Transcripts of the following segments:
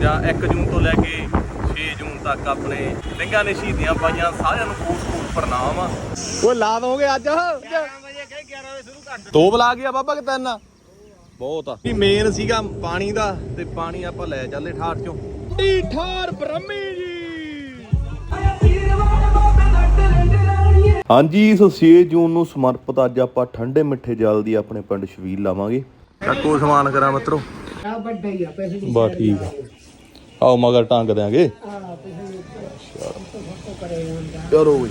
ਜਾਂ 1 ਜੂਨ ਤੋਂ ਲੈ ਕੇ 6 ਜੂਨ ਤੱਕ ਆਪਣੇ ਸਿੰਘਾਂ ਨੇ ਸ਼ਹੀਦੀਆਂ ਪਾਈਆਂ ਸਾਰਿਆਂ ਨੂੰ ਕੋਟ ਕੋਟ ਪ੍ਰਣਾਮ ਆ। ਓਏ ਲਾ ਦੋਗੇ ਅੱਜ। ਦੋ ਬਲਾ ਗਿਆ ਬਾਬਾ ਕਿ ਤਿੰਨ? ਆ? ਬਹੁਤ ਆ। ਕੀ ਮੇਨ ਸੀਗਾ ਪਾਣੀ ਦਾ ਤੇ ਪਾਣੀ ਆਪਾਂ ਲੈ ਚੱਲੇ ਠਾਠ ਚੋਂ। ਠਾਰ ਬ੍ਰਹਮੀ ਜੀ। ਹਾਂਜੀ ਸੋ 6 ਜੂਨ ਨੂੰ ਸਮਰਪਿਤ ਅੱਜ ਆਪਾਂ ਠੰਡੇ ਮਿੱਠੇ ਜਲ ਦੀ ਆਪਣੇ ਪਿੰਡ ਸ਼ਵੀਲ ਲਾਵਾਂਗੇ। ਚੱਕੋ ਸਮਾਨ ਕਰਾਂ ਮਿੱਤਰੋ। ਆ ਵੱਡਾ ਹੀ ਆ ਪੈਸੇ ਦੀ ਬਾ ਠੀਕ ਆ। ਆਓ ਮਗਰ ਟੰਗ ਦਿਆਂਗੇ। ਆ ਪੈਸੇ ਦੀ ਕਰੇ ਹੁੰਦਾ ਚਲੋ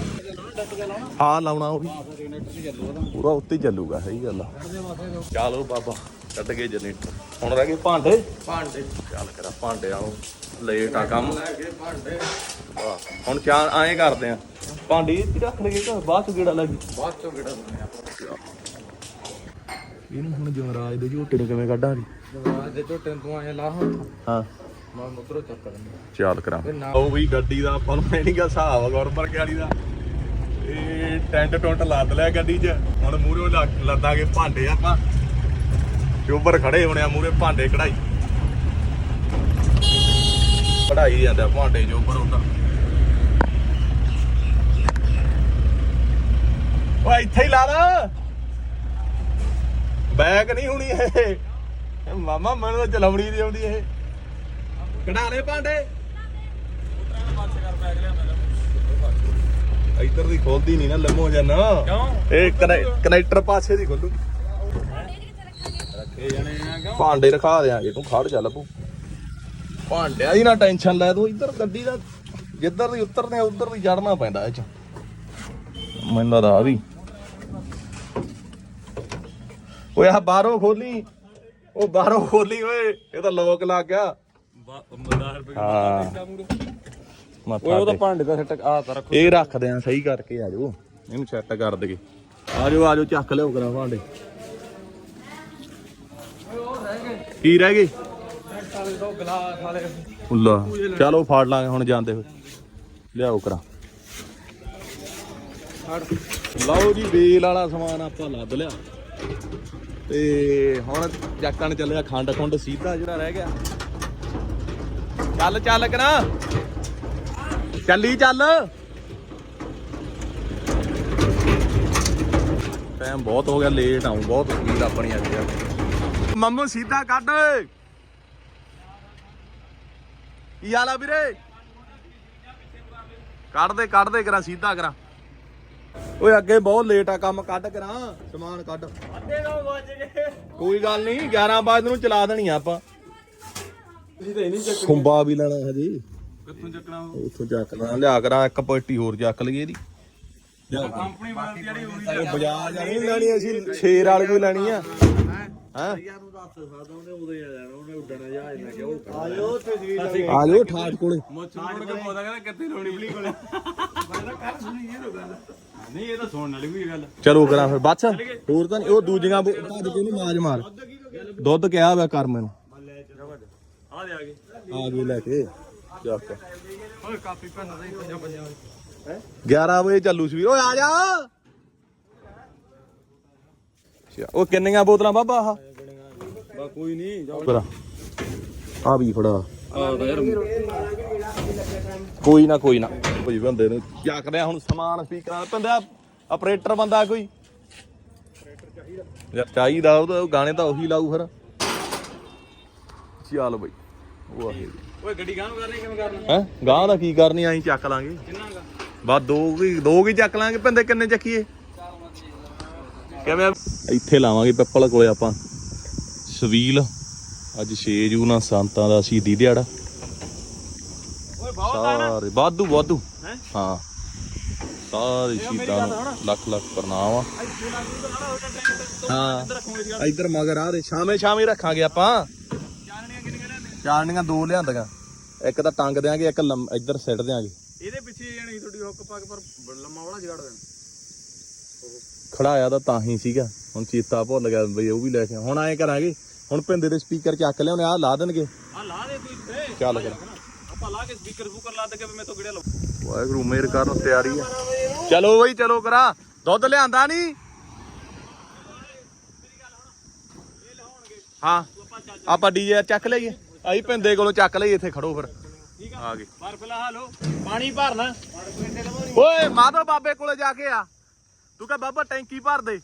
ਹਾਂ ਲਾਉਣਾ ਉਹ ਵੀ। ਪੂਰਾ ਉੱਤੇ ਚੱਲੂਗਾ ਸਹੀ ਗੱਲ ਆ। ਚਲੋ ਬਾਬਾ ਕੱਢ ਕੇ ਜਨਰੇਟਰ। ਹੁਣ ਰਹਿ ਗਏ ਭਾਂਡੇ? ਭਾਂਡੇ। ਚੱਲ ਕਰਾ ਭਾਂਡੇ ਆਓ। ਲੇਟ ਆ ਕੰਮ। ਹੁਣ ਚਾਹ ਐਂ ਕਰਦੇ ਆ। ਭਾਂਡੇ ਇੱਥੇ ਰੱਖ ਲਗੇ ਘਰ ਬਾਅਦ ਚ ਗੇੜਾ ਲੱਗੀ ਬਾਅਦ ਚੋਂ ਗੇੜਾ ਇਹਨੂੰ ਹੁਣ ਜਮਰਾਜ ਦੇ ਝੋਟੇ ਨੂੰ ਕਿਵੇਂ ਕੱਢਾਂਗੇ? ਦੇ ਝੋਟੇ ਨੂੰ ਤੂੰ ਆਇਆ ਲਾ ਹਾਂ। ਮੈਂ ਮੁੱਧਰੋਂ ਚੱਕ ਲੈਂਦਾ। ਚੱਲ ਕਰਾਂ। ਉਹ ਵੀ ਗੱਡੀ ਦਾ ਆਪਾਂ ਨੂੰ ਨਹੀਂਗਾ ਹਿਸਾਬ ਆ ਗੁਰਬਰ ਵਾਲੀ ਦਾ। ਇਹ ਟੈਂਟ ਟੁੰਟ ਲੱਦ ਲਿਆ ਗੱਡੀ 'ਚ। ਹੁਣ ਮੂਹਰੇ ਲੱਦਾਂਗੇ ਭਾਂਡੇ ਆਪਾਂ। ਚੋਬਰ ਖੜੇ ਹੋਣੇ ਆ ਮੂਹਰੇ ਭਾਂਡੇ ਕਢਾਈ। ਕਢਾਈ ਜਾਂਦਾ ਭਾਂਡੇ ਚੋਬਰ ਹੁੰਦਾ। ਓਏ ਇੱਥੇ ਹੀ ਲਾ ਲਾ। ਬੈਗ ਨਹੀਂ ਹੋਣੀ ਇਹ। ਮਾਮਾ ਮੈਨੂੰ ਤਾਂ ਚਲਾਉਣੀ ਨਹੀਂ ਆਉਂਦੀ ਇਹ। ਕਢਾ ਲੈ ਭਾਂਡੇ। ਇੱਧਰ ਦੀ ਖੋਲਦੀ ਨਹੀਂ ਨਾ ਲੰਮੋ ਜਾਨਾ ਕਿਉਂ? ਇਹ ਕਨੈਕਟਰ ਪਾਸੇ ਦੀ ਖੋਲੂ। ਰੱਖੇ ਜਾਣੇ ਆ ਕਿਉਂ? ਭਾਂਡੇ ਰਖਾ ਦਿਆਂਗੇ ਤੂੰ ਖੜ ਚੱਲ ਪੂ ਭਾਂਡਿਆਂ ਦੀ ਨਾ ਟੈਨਸ਼ਨ ਲੈ ਤੂੰ ਇੱਧਰ ਗੱਡੀ ਦਾ ਜਿੱਧਰ ਦੀ ਉਤਰਨੇ ਉਧਰ ਦੀ ਚੜਨਾ ਪੈਂਦਾ ਇਹ ਚ। ਮੈਨੂੰ ਲੱਗਦਾ ਆ ਵੀ। ਓਏ ਆ ਬਾਹਰੋਂ ਖੋਲੀ। ਉਹ ਬਾਹਰੋਂ ਖੋਲੀ ਓਏ ਇਹ ਤਾਂ ਲੋਕ ਲੱਗ ਗਿਆ। ਹਾਂ। ਮੱਥਾ ਓਏ ਉਹਦਾ ਟੇਕ। ਭਾਂਡੇ ਦਾ ਸੱਟ ਆ ਤਾਂ ਰੱਖੋ। ਇਹ ਰੱਖਦੇ ਆ ਸਹੀ ਕਰਕੇ ਆ ਜਾਓ। ਇਹਨੂੰ ਸੈੱਟ ਕਰ ਦਗੇ ਆ ਜਾਓ ਆ ਜਾਓ ਚੱਕ ਲਿਓ ਕਰਾ ਭਾਂਡੇ। ਕੀ ਰਹਿ ਗਏ? ਦੋ ਗਲਾਸ ਵਾਲੇ ਉੱਲਾ। ਚਲੋ ਫੜ ਲਾਂਗੇ ਹੁਣ ਜਾਂਦੇ ਹੋਏ। ਲਿਆਓ ਕਰਾ। ਲਓ ਜੀ ਵੇਲ ਵਾਲਾ ਸਮਾਨ ਆਪਾਂ ਲੱਦ ਲਿਆ। ਤੇ ਹੁਣ ਚੱਕਣ ਚੱਲਿਆ ਖੰਡ ਖੁੰਡ ਸੀਧਾ ਜਿਹੜਾ ਰਹਿ ਗਿਆ। ਚੱਲ ਚੱਲ ਕਰਾ ਚੱਲੀ ਚੱਲ। ਟਾਈਮ ਬਹੁਤ ਹੋ ਗਿਆ ਲੇਟ ਆਉਂ ਬਹੁਤ ਸਪੀਡ ਆਪਣੀ ਅੱਜ। ਯਾਰ ਮੰਮੂ ਸੀਧਾ ਕੱਢ। ਕੀ ਹਾਲ ਆ ਵੀਰੇ? ਕੱਢ ਦੇ ਕੱਢ ਦੇ ਕਰਾਂ ਸੀਧਾ ਕਰਾਂ। ਓਏ ਅੱਗੇ ਬਹੁਤ ਲੇਟ ਆ ਕੰਮ ਕੱਢ ਕਰਾਂ। ਸਮਾਨ ਕੱਢ। ਅੱਧੇ ਨੌ ਵੱਜ ਗਏ। ਕੋਈ ਗੱਲ ਨਹੀਂ 11 ਵਜੇ ਨੂੰ ਚਲਾ ਦੇਣੀ ਆ ਆਪਾਂ। ਤੁਸੀਂ ਤਾਂ ਇਹ ਨਹੀਂ ਚੱਕ ਖੁੰਬਾ ਵੀ ਲੈਣਾ ਹਜੇ। ਕਿੱਥੋਂ ਚੱਕਣਾ ਉੱਥੋਂ ਚੱਕ ਲਾਂ ਲਿਆ ਕਰਾਂ ਇੱਕ ਪੋਟੀ ਹੋਰ ਚੱਕ ਲਈਏ ਇਹਦੀ। ਕੰਪਨੀ ਵਾਲੀ ਜਿਹੜੀ ਹੋਣੀ ਉਹ ਬਾਜ਼ਾਰ ਜਾਣੀ ਲੈਣੀ ਅਸੀਂ ਸ਼ੇਰ ਵਾਲੀ ਕੋਈ ਲੈਣੀ ਆ। ਹਾਂ? ਆ ਜਾਓ ਠਾਠ ਕੋਲੇ। ਮੋਚ ਮੋੜ ਕੇ ਪੌਦਾ ਕਹਿੰਦਾ ਕਿੱਥੇ ਲਾਉਣੀ ਬਲੀ ਕੋਲੇ। ਮੈਂ ਤਾਂ ਕੱਲ ਸੁਣੀ ਇਹ ਗੱਲ। ਨਹੀਂ ਇਹ ਤਾਂ ਸੁਣਨ ਵਾਲੀ ਵੀ ਗੱਲ। ਚਲੋ ਕਰਾਂ ਫਿਰ ਬੱਸ ਹੋਰ ਤਾਂ ਨਹੀਂ ਉਹ ਦੂਜੀਆਂ ਮਾਜ ਮਾਰ ਦੁੱਧ ਕਿਹਾ ਹੋਇਆ ਕਰ ਮੈਨੂੰ ਆ ਦੇ ਆ ਗਏ ਆ ਗਏ ਲੈ ਕੇ। ਚੱਕ ਓਏ ਕਾਪੀ ਪੈਨ ਦੇ ਪੰਜਾਂ ਪੰਜਾਂ 11 ਵਜੇ ਚੱਲੂ ਸੀ ਓਏ ਆ ਜਾ। ਉਹ ਕਿੰਨੀਆਂ ਬੋਤਲਾਂ ਬਾਬਾ ਆਹ? ਬਾ ਕੋਈ ਨਹੀਂ ਜਾ ਆ। ਵੀ ਫੜਾ। ਆ ਕੋਈ ਨਾ ਕੋਈ ਨਾ। ਕੋਈ ਬੰਦੇ ਨੂੰ ਚੱਕਦੇ ਆ ਹੁਣ ਸਮਾਨ ਸਪੀਕਰਾਂ ਦਾ ਬੰਦਾ ਆਪਰੇਟਰ ਬੰਦਾ ਕੋਈ? ਚਾਹੀਦਾ ਤਾਂ ਉਹ ਗਾਣੇ ਤਾਂ ਉਹੀ ਲਾਊ ਫਿਰ। ਚੱਲ ਬਈ। ਓਏ ਗੱਡੀ ਗਾਂ ਨੂੰ ਕਰਨੀ ਕਿਵੇਂ ਕਰਨਾ? ਹੈ? ਗਾਂ ਦਾ ਕੀ ਕਰਨੀ ਆਈ ਚੱਕ ਲਾਂਗੇ। ਕਿੰਨਾ ਗਾ ਬਸ ਦੋ ਕੀ ਦੋ ਕੀ ਚੱਕ ਲਾਂਗੇ ਬੰਦੇ ਕਿੰਨੇ ਚੱਕੀਏ? ਕਿਵੇਂ? ਇੱਥੇ ਲਾਵਾਂਗੇ ਪਿੱਪਲ ਕੋਲੇ ਆਪਾਂ। ਸਵੀਲ ਅੱਜ 6 ਜੂਨ ਆ ਸੰਤਾਂ ਦਾ ਸ਼ਹੀਦੀ ਦਿਹਾੜਾ। ਓਏ ਬਹੁਤ ਸਾਰੇ ਵਾਧੂ ਵਾਧੂ। ਹਾਂ? ਸਾਰੇ ਸ਼ਹੀਦਾਂ ਨੂੰ ਲੱਖ ਲੱਖ ਪ੍ਰਣਾਮ ਆ। ਹਾਂ ਇੱਧਰ ਮਗਰ ਆ ਦੇ ਸ਼ਾਮੇ ਸ਼ਾਮੇ ਰੱਖਾਂਗੇ ਆਪਾਂ। ਚਾਣਨੀਆਂ ਦੋ ਲਿਆਂਦੀਆਂ। ਇੱਕ ਤਾਂ ਟੰਗ ਦਿਆਂਗੇ ਇੱਕ ਲੰਮ- ਇੱਧਰ ਸਿੱਟ ਦਿਆਂਗੇ। ਇਹਦੇ ਪਿੱਛੇ ਜਾਣੀ ਤੁਹਾਡੀ ਹੁੱਕ ਪੱਕ ਪਰ ਲੰਮਾ ਵਾਲਾ ਜਗੜ ਦੇਣਾ। ਖੜਾਇਆ ਤਾਂ ਤਾਂ ਹੀ ਸੀਗਾ। ਹੁਣ ਚੀਤਾ ਭੁੱਲ ਗਿਆ ਬਈ ਉਹ ਵੀ ਲੈ ਕੇ। ਹੁਣ ਐਂ ਕਰਾਂਗੇ ਹੁਣ ਪਿੰਦੇ ਦੇ ਸਪੀਕਰ ਚੱਕ ਲਿਆਉਣੇ ਆ ਲਾ ਦੇਣਗੇ। ਆ ਲਾ ਦੇ ਤੂੰ ਇੱਥੇ ਚੱਲ ਕਰ ਆਪਾਂ ਲਾ ਕੇ ਸਪੀਕਰ ਸਪੂਕਰ ਲਾ ਦੇ ਕੇ ਮੈਂ ਤੋਂ ਗਿੜਿਆ ਲਓ। ਵਾਹਿਗੁਰੂ ਮੇਰ ਕਰਨ ਤਿਆਰੀ ਆ। ਚਲੋ ਬਈ ਚਲੋ ਕਰਾ। ਦੁੱਧ ਲਿਆਂਦਾ ਨਹੀਂ ਹਾਂ ਆਪਾਂ ਡੀਜੇ ਚੱਕ ਲਈਏ। ਆਈ ਪਿੰਦੇ ਕੋਲੋਂ ਚੱਕ ਲਈ ਇੱਥੇ ਖੜੋ ਫਿਰ। ਆ। ਗਏ। ਪਰ ਫਿਲਹਾਲ ਹੋ ਪਾਣੀ ਭਰਨਾ। ਓਏ ਮਾਧੋ ਬਾਬੇ ਕੋਲੇ ਜਾ ਕੇ ਆ। ਤੂੰ ਕਹ ਬਾਬਾ ਟੈਂਕੀ ਭਰ ਦੇ।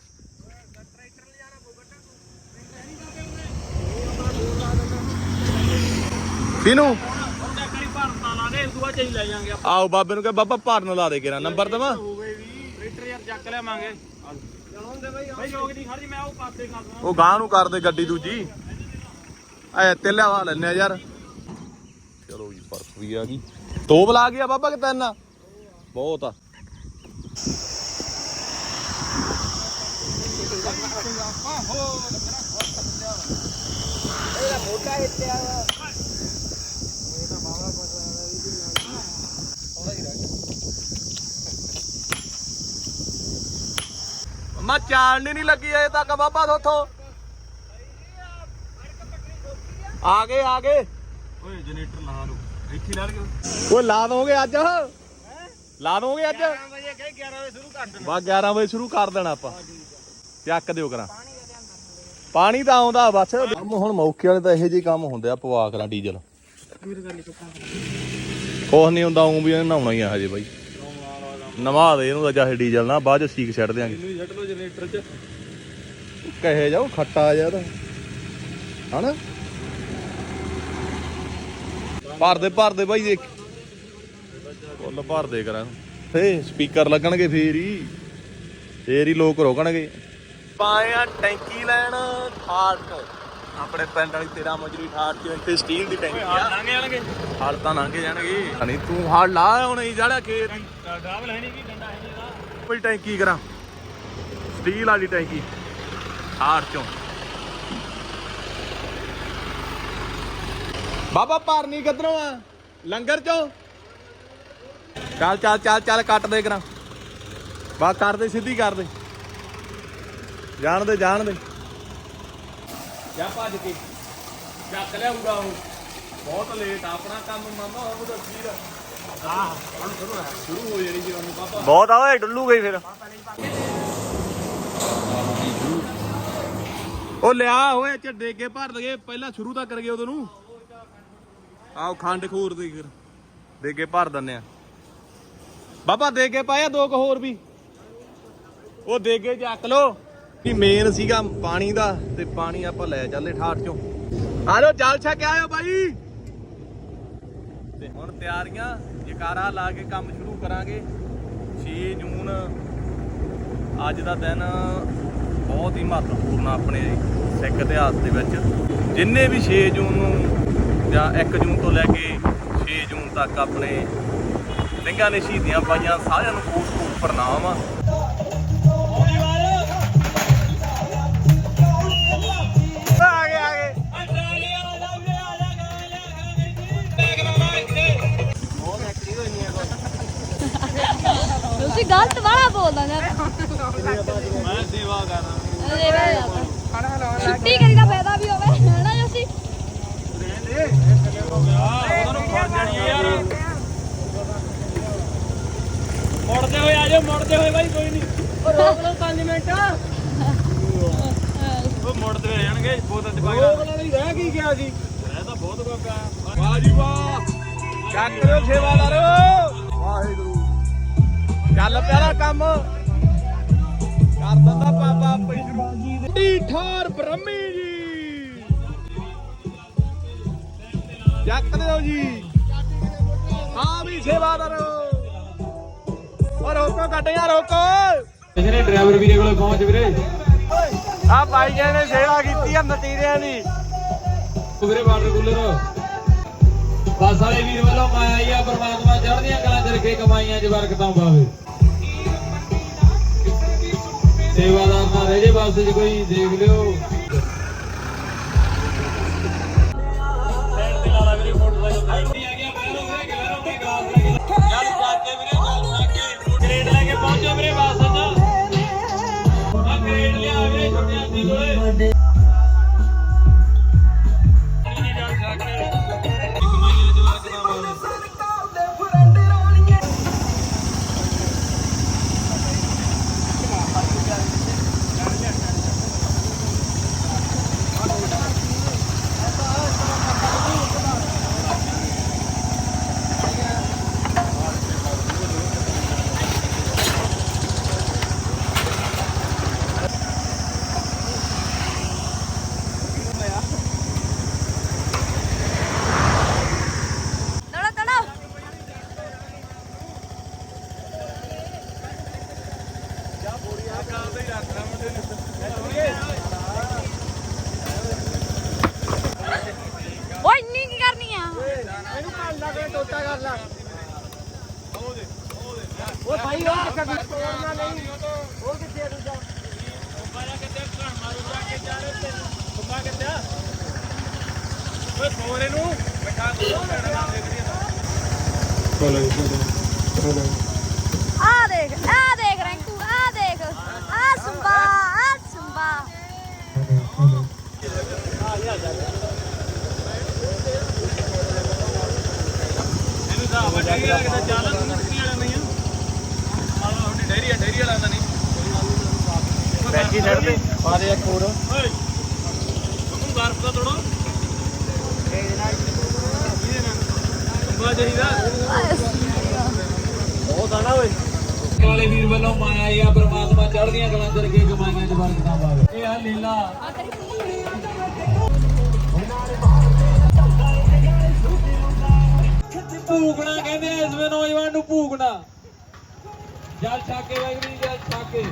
ਕਿਨੂੰ ਲਾ ਲੈ ਆਓ ਬਾਬੇ ਨੂੰ ਕਹ ਬਾਬਾ ਭਰਨ ਲਾ ਦੇ ਕਿਰਾ ਨੰਬਰ ਦਵਾ? ਟਰੈਕਟਰ ਯਾਰ ਚੱਕ ਲਿਆਵਾਂਗੇ। ਚਲਾਉਂਦੇ ਬਾਈ ਬਾਈ ਲੋਕ ਨਹੀਂ ਖੜੀ ਮੈਂ ਉਹ ਪਾਸੇ ਕਰ ਦਵਾਂ। ਉਹ ਗਾਂ ਨੂੰ ਕਰ ਦੇ ਗੱਡੀ ਦੂਜੀ। ਐ ਤੇਲਾ ਵਾ ਲੈਨੇ ਆ ਯਾਰ ਚਲੋ ਜੀ ਬਰਫ ਵੀ ਆ ਗਈ ਦੋ ਬਲਾ ਗਿਆ ਬਾਬਾ ਕਿ ਤਿੰਨ ਆ? ਬਹੁਤ ਆ ਮਾ ਚਾਲਣੀ ਨਹੀਂ ਲੱਗੀ ਅਜੇ ਤੱਕ ਬਾਬਾ ਥੋਥੋਂ ਆ ਗਏ ਆ ਗਏ। ਓਏ ਜਨਰੇਟਰ ਲਾ ਲਓ। ਇੱਥੇ ਲਾ ਲਿਓ। ਓਏ ਲਾ ਦੋਗੇ ਅੱਜ? ਲਾ ਦੋਗੇ ਅੱਜ? ਵਜੇ ਕਹੇ 11 ਵਜੇ ਸ਼ੁਰੂ ਕਰ ਦੇਣਾ। ਬਾ 11 ਵਜੇ ਸ਼ੁਰੂ ਕਰ ਦੇਣਾ ਆਪਾਂ। ਚੱਕ ਦਿਓ ਕਰਾਂ। ਪਾਣੀ ਤਾਂ ਆਉਂਦਾ ਬਸ। ਕੰਮ ਹੁਣ ਮੌਕੇ ਵਾਲੇ ਤਾਂ ਇਹੋ ਜਿਹੇ ਕੰਮ ਹੁੰਦੇ ਆ ਪਵਾ ਕਰਾਂ ਡੀਜ਼ਲ। ਕੁਛ ਨਹੀਂ ਹੁੰਦਾ ਉਂ ਵੀ ਇਹਨੇ ਨਹਾਉਣਾ ਹੀ ਆ ਹਜੇ ਬਾਈ। ਨਵਾ ਦੇ ਇਹਨੂੰ ਤਾਂ ਚਾਹੇ ਡੀਜ਼ਲ ਨਾ ਬਾਅਦ ਚ ਸੀਕ ਛੱਡ ਦਿਆਂਗੇ। ਇਹਨੂੰ ਛੱਡ ਲਓ ਜਨਰੇਟਰ ਚ। ਕਹੇ ਜਾਓ ਖੱਟਾ ਜਿਹਾ ਤਾਂ। ਹਨਾ? ਭਰ ਦੇ ਭਰ ਦੇ ਬਾਈ ਦੇਖ। ਫੁੱਲ ਭਰ ਦੇ ਕਰਾਂ। ਏ ਸਪੀਕਰ ਲੱਗਣਗੇ ਫੇਰ ਹੀ। ਫੇਰ ਹੀ ਲੋਕ ਰੋਕਣਗੇ। ਪਾਇਆ ਟੈਂਕੀ ਲੈਣ ਠਾਠ। ਆਪਣੇ ਪਿੰਡ ਵਾਲੀ ਤੇਰਾ ਮਜਰੀ ਠਾਠ ਚ ਇੱਥੇ ਸਟੀਲ ਦੀ ਟੈਂਕੀ ਆ। ਲੰਘ ਜਾਣਗੇ। ਹਲ ਤਾਂ ਲੰਘ ਜਾਣਗੇ। ਹਣੀ ਤੂੰ ਹਲ ਲਾ ਹੁਣ ਹੀ ਜਿਹੜਾ ਖੇਤ। ਡਰਾਵਲ ਹੈ ਨਹੀਂ ਕੀ ਡੰਡਾ ਹੈ ਨਹੀਂ ਇਹਦਾ। ਕੋਈ ਟੈਂਕੀ ਕਰਾਂ। ਸਟੀਲ ਵਾਲੀ ਟੈਂਕੀ। ਹਾਰ ਚੋਂ। ਬਾਬਾ ਭਰਨੀ ਕਿੱਧਰੋਂ ਆ। ਲੰਗਰ ਚੋਂ। ਚੱਲ ਚੱਲ ਚੱਲ ਚੱਲ ਕੱਟ ਦੇ ਕਰਾਂ। ਬਾ ਕਰ ਦੇ ਸਿੱਧੀ ਕਰ ਦੇ। ਜਾਣ ਦੇ ਜਾਣ ਦੇ। ਜਾ ਭੱਜ ਕੇ। ਚੱਕ ਲਿਆਉਂਗਾ ਉਹ। ਬਹੁਤ ਲੇਟ ਆਪਣਾ ਕੰਮ ਮਾਮਾ ਉਹ ਤਾਂ ਵੀਰ ਹਾਂ ਹੁਣ ਸ਼ੁਰੂ ਹੈ ਸ਼ੁਰੂ ਹੋ ਜਾਣੀ ਜੀ ਉਹਨੂੰ ਬਾਬਾ ਬਹੁਤ ਆ ਓਏ ਡੁੱਲੂ ਗਈ ਫਿਰ। ਉਹ ਲਿਆ ਓਏ ਚ ਡੇਗੇ ਭਰ ਦਗੇ ਪਹਿਲਾਂ ਸ਼ੁਰੂ ਤਾਂ ਕਰਗੇ ਉਦੋਂ ਨੂੰ। ਆਓ ਖੰਡ ਖੂਰ ਦੀ ਫਿਰ। ਦੇਗੇ ਭਰ ਦਿੰਨੇ ਆ। ਬਾਬਾ ਦੇਗੇ ਪਾਇਆ ਦੋ ਕੁ ਹੋਰ ਵੀ। ਉਹ ਦੇਗੇ ਚੱਕ ਲੋ ਵੀ ਮੇਨ ਸੀਗਾ ਪਾਣੀ ਦਾ ਤੇ ਪਾਣੀ ਆਪਾਂ ਲੈ ਚੱਲੇ ਠਾਠ ਚੋਂ। ਆ ਲੋ ਜਲ ਛਕ ਆਇਓ ਬਾਈ। ਤੇ ਹੁਣ ਤਿਆਰੀਆਂ, ਜਕਾਰਾ ਲਾ ਕੇ ਕੰਮ ਸ਼ੁਰੂ ਕਰਾਂਗੇ। 6 ਜੂਨ, ਅੱਜ ਦਾ ਦਿਨ ਬਹੁਤ ਹੀ ਮਹੱਤਵਪੂਰਨ ਆਪਣੇ ਸਿੱਖ ਇਤਿਹਾਸ ਦੇ ਵਿੱਚ। ਜਿੰਨੇ ਵੀ 6 ਜੂਨ ਨੂੰ ਜਾਂ 1 ਜੂਨ ਤੋਂ ਲੈ ਕੇ 6 ਜੂਨ ਤੱਕ ਆਪਣੇ ਸਿੰਘਾਂ ਨੇ ਸ਼ਹੀਦੀਆਂ ਪਾਈਆਂ ਸਾਰਿਆਂ ਨੂੰ ਕੋਟ ਕੋਟ ਪ੍ਰਣਾਮ ਆ। ਆ ਗਏ ਆ ਗਏ ਤੁਸੀਂ ਗਲਤ ਵਾਲਾ ਬੋਲਦਾ ਯਾਰ ਮੈਂ ਸੇਵਾ ਕਰਦਾ। ਛੁੱਟੀ ਕਰੀ ਦਾ ਫਾਇਦਾ ਵੀ ਹੋਵੇ। ਉਹਨਾਂ ਨੂੰ ਫੜ ਜਾਣੀ ਆ ਯਾਰ ਮੁੜਦੇ ਹੋਏ ਆ ਜਾਓ ਮੁੜਦੇ ਹੋਏ ਬਾਈ ਕੋਈ ਨਹੀਂ ਰੋਕ ਲਓ। 5 ਮਿੰਟ ਉਹ ਮੁੜਦੇ ਹੋਏ ਜਾਣਗੇ ਬੋਤਲ ਚ ਪਾ ਕੇ ਰੋਕ ਲਓ ਨਹੀਂ ਰਹਿ ਕੀ ਗਿਆ ਸੀ ਇਹ ਤਾਂ ਬਹੁਤ ਕੋ ਪਿਆ ਵਾਹ ਜੀ ਵਾਹ ਚੱਕ ਲਿਓ ਸੇਵਾਦਾਰੋ ਵਾਹਿਗੁਰੂ ਚੱਲ ਪਿਆ ਕੰਮ। ਕਰ ਦਿੰਦਾ ਬਾਬਾ ਆਪੇ ਸ਼ੁਰੂ ਢੀ ਬ੍ਰਹਮੀ ਜੀ। ਚੱਕ ਦਿਓ ਜੀ। ਆ ਵੀ ਸੇਵਾਦਾਰੋ ਓ ਰੋਕੋ ਗੱਡੀਆਂ ਰੋਕੋ। ਜਿਹੜੇ ਡਰਾਈਵਰ ਵੀਰੇ ਕੋਲੇ ਪਹੁੰਚ ਵੀਰੇ। ਆ ਭਾਈਆਂ ਨੇ ਸੇਵਾ ਕੀਤੀ ਆ ਮਤੀਰਿਆਂ ਦੀ। ਵੀਰੇ ਵਾਟਰ ਕੂਲਰ। ਬਸ ਵਾਲੇ ਵੀਰ ਵੱਲੋਂ ਮਾਇਆ ਹੀ ਆ ਪਰਮਾਤਮਾ ਚੜ੍ਹਦੀਆਂ ਕਲਾਂ ਚ ਰੱਖੇ ਕਮਾਈਆਂ ਚ ਬਰਕਤਾਂ ਪਾਵੇ। ਸੇਵਾਦਾਰ ਨਾ ਰਹਿ ਜੇ ਬਸ ਚ ਕੋਈ ਦੇਖ ਲਿਓ। ਵੀਰੇ ਓਏ ਇੰਨੀ ਕੀ ਕਰਨੀ ਆ? ਇਹਨੂੰ ਘਰ ਲਾ ਕੇ ਟੋਟਾ ਕਰ ਲਾ ਉਹ ਭਾਈ ਉਹ ਚੱਕਰ ਦੀ ਤੋੜਨਾ ਨਹੀਂ ਉਹ ਕਿੱਥੇ ਆ ਦੂਜਾ ਆ ਦੇਖ ਆ ਦੇਖ ਇਹਨੂੰ ਤਾਂ ਵੱਡੀ ਕਿਤੇ ਚੱਲ ਤੂੰ ਕੀ ਵਾਲਾ ਨਹੀਂ ਆ ਆਹ ਤੁਹਾਡੀ ਡੈਰੀ ਆ ਡੈਰੀ ਵਾਲਾ ਤਾਂ ਨਹੀਂ ਬੈਠੀ ਛੱਡ ਦੇ ਪਾ ਦੇ ਇੱਕ ਹੋਰ ਓਏ ਤੂੰ ਬਰਫ ਦਾ ਤੋੜੋ ਕੰਬਾ ਚਾਹੀਦਾ ਬਹੁਤ ਆਣਾ ਓਏ ਵਾਲੇ ਵੀਰ ਵੱਲੋਂ ਮਾਇਆ ਆ ਪ੍ਰਮਾਤਮਾ ਚੜ੍ਹਦੀਆਂ ਕਲਾਂ ਕਰਕੇ ਕਮਾਈਆਂ ਚ ਬਰਕਤਾਂ ਪਾਵੇ ਇਹ ਆ ਲੀਲਾ। ਭੂਕਣਾ ਕਹਿੰਦੇ ਆ ਇਸ ਵੇ ਨੌਜਵਾਨ ਨੂੰ ਭੂਕਣਾ ਜਲ ਛਾਕੇ ਵਗਰੀ ਜਲ ਛਾਕੇ।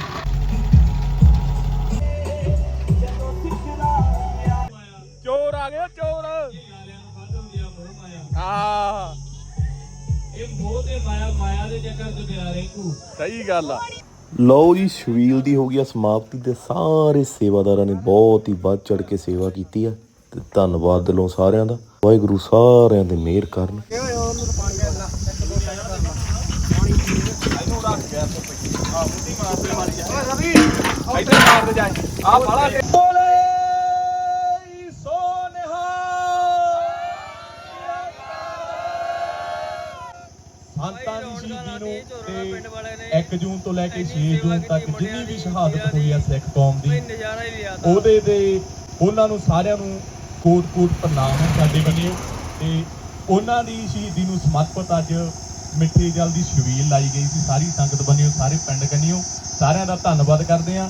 ਚੋਰ ਆ ਗਏ ਚੋਰ। ਆ ਇਹ ਮੋਹ ਤੇ ਮਾਇਆ ਮਾਇਆ ਦੇ ਚੱਕਰ ਚ ਪਿਆ ਰਿੰਕੂ ਸਹੀ ਗੱਲ ਆ। ਲਓ ਜੀ ਸ਼ਵੀਲ ਦੀ ਹੋ ਗਈ ਆ ਸਮਾਪਤੀ ਤੇ ਸਾਰੇ ਸੇਵਾਦਾਰਾਂ ਨੇ ਬਹੁਤ ਹੀ ਵੱਧ ਚੜ ਕੇ ਸੇਵਾ ਕੀਤੀ ਆ ਤੇ ਧੰਨਵਾਦ ਦਿਲੋਂ ਸਾਰਿਆਂ ਦਾ। ਵਾਹਿਗੁਰੂ ਸਾਰਿਆਂ ਦੇ ਮਿਹਰ ਕਰਨ। ਇੱਧਰ ਮਾਰ ਦੇ ਜਾਏ। ਆ ਫਾਲਾ ਬੋਲੇ ਸੋਨਿਹਾ ਸੰਤਾਂ ਦੀ ਸ਼ਹੀਦੀ ਨੂੰ ਤੇ 1 ਜੂਨ ਤੋਂ ਲੈ ਕੇ 6 ਜੂਨ ਤੱਕ ਜਿੰਨੀ ਵੀ ਸ਼ਹਾਦਤ ਹੋਈ ਆ ਸਿੱਖ ਕੌਮ ਦੀ ਉਹਦੇ ਦੇ ਉਹਨਾਂ ਨੂੰ ਸਾਰਿਆਂ ਨੂੰ ਕੋਟ-ਕੋਟ ਪ੍ਰਣਾਮ ਹੈ ਸਾਡੇ ਵੱਲੋਂ। ਤੇ ਉਹਨਾਂ ਦੀ ਸ਼ਹੀਦੀ ਨੂੰ ਸਮਰਪਿਤ ਅੱਜ ਮਿੱਠੇ ਜਲ ਦੀ ਛਬੀਲ ਲਾਈ ਗਈ ਸੀ। ਸਾਰੀ ਸੰਗਤ ਬੰਨਿਓ ਸਾਰੇ ਪਿੰਡ ਕੰਨਿਓ ਸਾਰਿਆਂ ਦਾ ਧੰਨਵਾਦ ਕਰਦੇ ਆ